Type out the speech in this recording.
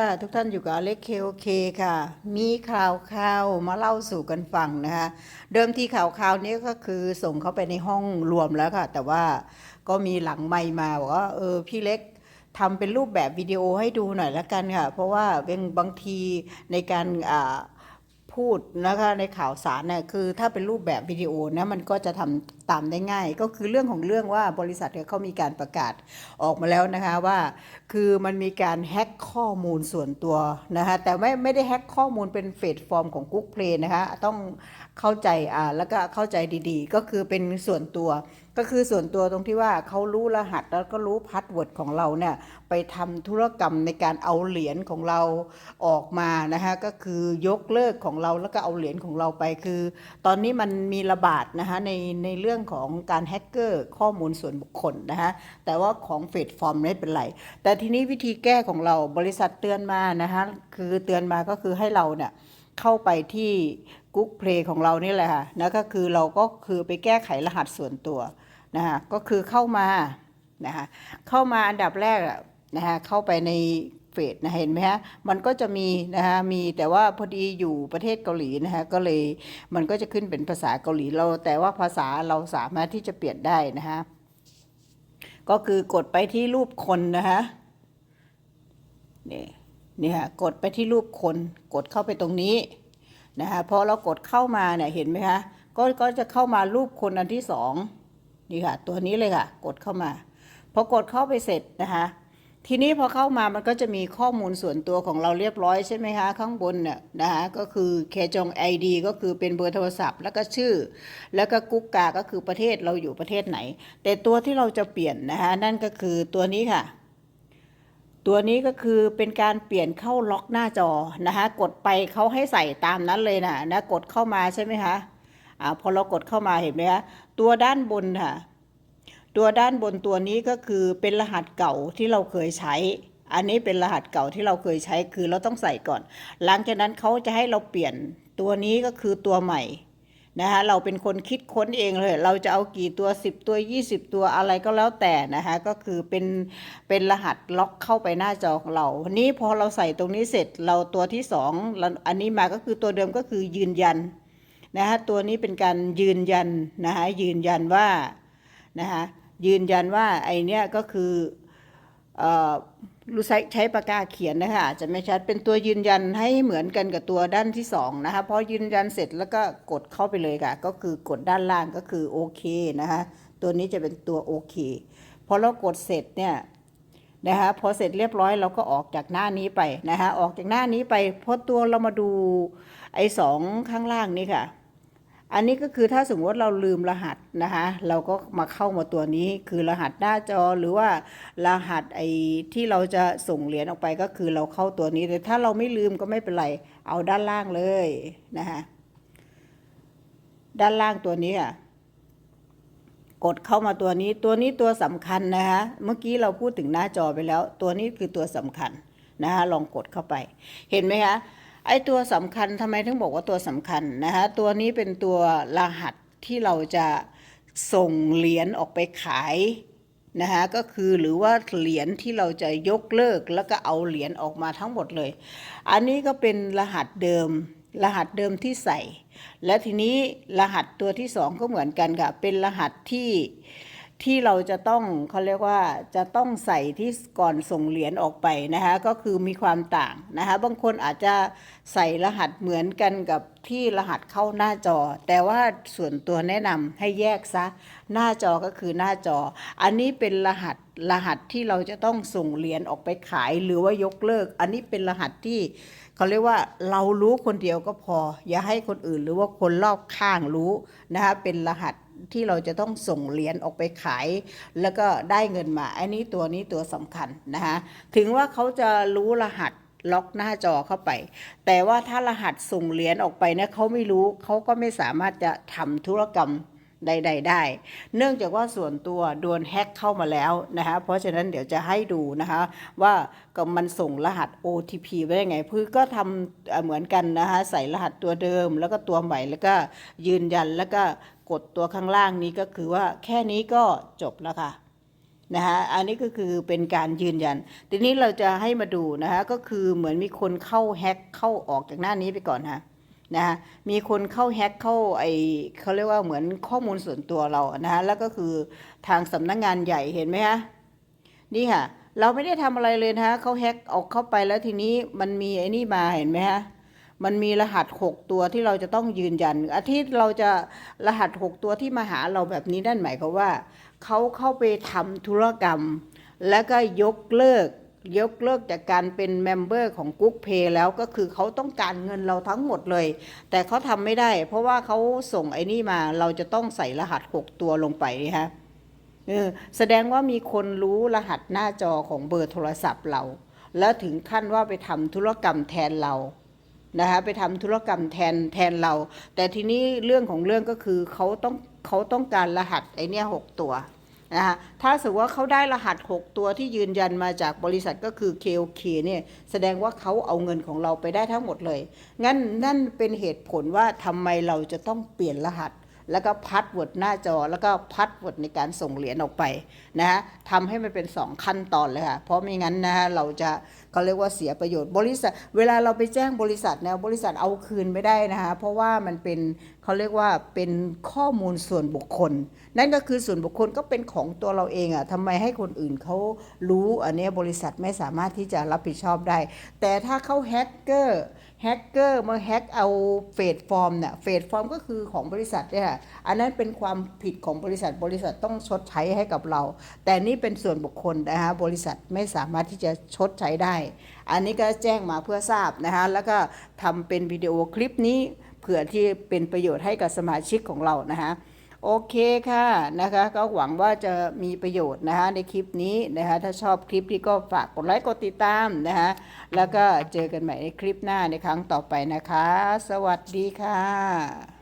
ค่ะทุกท่านอยู่กับอเล็กเคโอเคค่ะ มีข่าวข่าวมาเล่าสู่กันฟังนะคะ เดิมที่ข่าวข่าวนี้ก็คือส่งเข้าไปในห้องรวมแล้วค่ะ แต่ว่าก็มีหลังไม่มาบอกว่าเออพี่เล็กทำเป็นรูปแบบวิดีโอให้ดูหน่อยละกันค่ะ เพราะว่าเป็นบางทีในการอ่า พูดนะคะในข่าวสารเนี่ยคือถ้าเป็นรูปแบบวิดีโอนะมันก็จะทำตามได้ง่าย ก็คือเรื่องของเรื่องว่าบริษัทเขามีการประกาศออกมาแล้วนะคะว่า คือมันมีการแฮ็กข้อมูลส่วนตัวนะคะแต่ไม่ไม่ได้แฮ็กข้อมูลเป็นเฟดฟอร์มของ Google Play นะคะต้องเข้าใจอ่าแล้วก็เข้าใจดีๆ ก็คือเป็นส่วนตัว ก็คือส่วนตัวตรงที่ว่าเขารู้รหัสแล้วก็รู้พาสเวิร์ดของเราเนี่ยไปทำธุรกรรมในการเอาเหรียญของเราออกมานะคะก็คือยกเลิกของเราแล้วก็เอาเหรียญของเราไปคือ ตอนนี้มันมีระบาดนะคะในในเรื่องของการแฮกเกอร์ข้อมูลส่วนบุคคลนะคะแต่ว่าของเฟดฟอร์มไม่เป็นไร แต่ทีนี้วิธีแก้ของเราบริษัทเตือนมานะคะคือเตือนมาก็คือให้เราเนี่ยเข้าไปที่ Google Play ของเรานี่แหละค่ะนะก็คือเราก็คือไปแก้ไขรหัสส่วนตัว นะคะก็คือเข้ามานะคะเข้ามาอันดับแรกนะคะเข้าไปในเฟซนะเห็นไหมฮะมันก็จะมีนะคะมีแต่ว่าพอดีอยู่ประเทศเกาหลีนะคะก็เลยมันก็จะขึ้นเป็นภาษาเกาหลีเรา แต่ว่าภาษาเราสามารถที่จะเปลี่ยนได้นะคะก็คือกดไปที่รูปคนนะคะนี่นี่ค่ะกดไปที่รูปคนกดเข้าไปตรงนี้นะคะพอเรากดเข้ามาเนี่ยเห็นไหมคะก็ก็จะเข้ามารูปคนอันที่สอง นี่ค่ะ ตัวนี้เลยค่ะ กดเข้ามาพอกดเข้าไปเสร็จนะคะทีนี้พอเข้ามามันก็จะมีข้อมูลส่วนตัวของเราเรียบร้อยใช่ไหมคะ ข้างบนเนี่ยนะคะก็คือเคจง ID ก็คือเป็นเบอร์โทรศัพท์ แล้วก็ชื่อ แล้วก็กุ๊กกาก็คือประเทศเราอยู่ประเทศไหน แต่ตัวที่เราจะเปลี่ยนนะคะนั่นก็คือตัวนี้ค่ะ ตัวนี้ก็คือเป็นการเปลี่ยนเข้าล็อกหน้าจอนะคะกดไปเขาให้ใส่ตามนั้นเลยนะนะกดเข้ามาใช่ไหมคะ อ่าพอเรากดเข้ามาเห็นไหมคะตัวด้านบนค่ะ ตัวด้านบนตัวนี้ก็คือเป็นรหัสเก่าที่เราเคยใช้ อันนี้เป็นรหัสเก่าที่เราเคยใช้คือเราต้องใส่ก่อน หลังจากนั้นเขาจะให้เราเปลี่ยนตัวนี้ก็คือตัวใหม่นะคะเราเป็นคนคิดค้นเองเลย เราจะเอากี่ตัว 10 ตัว 20 ตัวอะไรก็แล้วแต่นะคะก็คือเป็นเป็นรหัสล็อกเข้าไปหน้าจอของเรา นี้พอเราใส่ตรงนี้เสร็จเราตัวที่สองอันนี้มาก็คือตัวเดิมก็คือยืนยัน นะคะตัวนี้เป็นการยืนยันนะคะยืนยันว่านะคะยืนยันว่าไอเนี้ยก็คือเอ่อรู้ใช้ใช้ปากกาเขียนนะคะอาจจะไม่ชัดเป็นตัวยืนยันให้เหมือนกันกับตัวด้านที่สองนะคะพอยืนยันเสร็จแล้วก็กดเข้าไปเลยค่ะ ก็คือกดด้านล่างก็คือโอเคนะคะตัวนี้จะเป็นตัวโอเคพอเรากดเสร็จเนี่ยนะคะพอเสร็จเรียบร้อยเราก็ออกจากหน้านี้ไปนะคะออกจากหน้านี้ไปพอตัวเรามาดูไอ้สองข้างล่างนี้ค่ะ อันนี้ก็คือถ้าสมมติเราลืมรหัสนะคะ เราก็มาเข้ามาตัวนี้คือรหัสหน้าจอหรือว่ารหัสไอ้ที่เราจะส่งเหรียญออกไปก็คือเราเข้าตัวนี้แต่ถ้าเราไม่ลืมก็ไม่เป็นไร เอาด้านล่างเลยนะคะด้านล่างตัวนี้อะกดเข้ามาตัวนี้ตัวนี้ตัวสำคัญนะคะเมื่อกี้เราพูดถึงหน้าจอไปแล้ว ตัวนี้คือตัวสำคัญนะคะลองกดเข้าไป เห็นไหมคะ ไอ้ตัวสำคัญทำไมถึงบอกว่าตัวสำคัญนะคะตัวนี้เป็นตัวรหัสที่เราจะส่งเหรียญออกไปขายนะคะก็คือหรือว่าเหรียญที่เราจะยกเลิกแล้วก็เอาเหรียญออกมาทั้งหมดเลย อันนี้ก็เป็นรหัสเดิม รหัสเดิมที่ใส่ และทีนี้รหัสตัวที่สองก็เหมือนกันค่ะเป็นรหัสที่ ที่เราจะต้องเขาเรียกว่าจะต้องใส่ที่ก่อนส่งเหรียญออกไปนะคะก็คือมีความต่างนะคะบางคนอาจจะใส่รหัสเหมือนกันกับที่รหัสเข้าหน้าจอ แต่ว่าส่วนตัวแนะนำให้แยกซะหน้าจอก็คือหน้าจอ อันนี้เป็นรหัสรหัสที่เราจะต้องส่งเหรียญออกไปขายหรือว่ายกเลิก อันนี้เป็นรหัสที่เขาเรียกว่าเรารู้คนเดียวก็พอ อย่าให้คนอื่นหรือว่าคนรอบข้างรู้นะคะเป็นรหัส ที่เราจะต้องส่งเหรียญออกไปขาย แล้วก็ได้เงินมา อันนี้ตัวนี้ตัวสำคัญนะคะถึงว่าเขาจะรู้รหัสล็อกหน้าจอเข้าไป แต่ว่าถ้ารหัสส่งเหรียญออกไปเนี่ยเขาไม่รู้เขาก็ไม่สามารถจะทำธุรกรรม ใดๆได้ เนื่องจากว่าส่วนตัวโดนแฮ็กเข้ามาแล้วนะคะเพราะฉะนั้นเดี๋ยวจะให้ดูนะคะว่าก็มันส่งรหัส OTP ไว้ยังไงเพื่อก็ทำเหมือนกันนะคะใส่รหัสตัวเดิม แล้วก็ตัวใหม่แล้วก็ยืนยันแล้วก็กดตัวข้างล่างนี้ก็คือว่าแค่นี้ก็จบแล้วค่ะนะคะอันนี้ก็คือเป็นการยืนยัน ทีนี้เราจะให้มาดูนะคะก็คือเหมือนมีคนเข้าแฮ็กเข้าออกจากหน้านี้ไปก่อนฮะ นะมีคนเข้าแฮ็กเข้าไอเขาเรียกว่าเหมือนข้อมูลส่วนตัวเรานะคะแล้วก็คือทางสำนักงานใหญ่เห็นไหมคะนี่ค่ะ เราไม่ได้ทำอะไรเลยนะคะเขาแฮ็กออกเข้าไปแล้วทีนี้มันมีไอ้นี่มาเห็นไหมคะมันมีรหัส 6 ตัวที่เราจะต้องยืนยัน อาทิตย์เราจะรหัส 6 ตัวที่มาหาเราแบบนี้นั่นหมายความว่าเขาเข้าไปทำธุรกรรม แล้วก็ยกเลิก ยกเลิกจากการเป็นเมมเบอร์ของ g ุ๊กเพย์แล้วก็คือเขาต้องการเงินเราทั้งหมดเลย แต่เขาทำไม่ได้ เพราะว่าเขาส่งไอ้นี่มาเราจะต้องใส่รหัส 6 ตัวลงไปนี่ฮะแสดงว่ามีคนรู้รหัสหน้าจอของเบอร์โทรศัพท์เรา แล้วถึงขั้นว่าไปทำธุรกรรมแทนเรานะคะไปทำธุรกรรมแทนแทนเรา แต่ทีนี้เรื่องของเรื่องก็คือเขาต้องเขาต้องการรหัสไอเนี้ยหกตัว นะคะถ้าสมมติว่าเขาได้รหัส 6 ตัวที่ยืนยันมาจากบริษัทก็คือ KOK เนี่ยแสดงว่าเขาเอาเงินของเราไปได้ทั้งหมดเลย งั้นนั่นเป็นเหตุผลว่าทำไมเราจะต้องเปลี่ยนรหัสแล้วก็พัดวิดหน้าจอแล้วก็พัดวิดในการส่งเหรียญออกไปนะฮะทำให้มันเป็น 2 ขั้นตอนเลยค่ะ เพราะไม่งั้นนะฮะเราจะเขาเรียกว่าเสียประโยชน์บริษัท เวลาเราไปแจ้งบริษัทเนี่ยบริษัทเอาคืนไม่ได้นะคะเพราะว่ามันเป็นเขาเรียกว่าเป็นข้อมูลส่วนบุคคล นั่นก็คือส่วนบุคคลก็เป็นของตัวเราเองอะ่ะทำไมให้คนอื่นเขารู้อันนี้บริษัทไม่สามารถที่จะรับผิดชอบได้ แต่ถ้าเขาแฮกเกอร์แฮกเกอร์มาแฮกเอาเฟดฟอร์มเนี่ยเฟดฟอร์มก็คือของบริษัทเนี่ยค่ะอันนั้นเป็นความผิดของบริษัทบริษัทต้องชดใช้ให้กับเรา แต่นี่เป็นส่วนบุคคลนะคะบริษัทไม่สามารถที่จะชดใช้ได้ อันนี้ก็แจ้งมาเพื่อทราบนะคะแล้วก็ทำเป็นวิดีโอคลิปนี้ เผื่อที่เป็นประโยชน์ให้กับสมาชิกของเรานะคะโอเคค่ะนะคะก็หวังว่าจะมีประโยชน์นะคะในคลิปนี้นะคะถ้าชอบคลิปนี้ก็ฝากกดไลค์กดติดตามนะคะแล้วก็เจอกันใหม่ในคลิปหน้าในครั้งต่อไปนะคะ สวัสดีค่ะ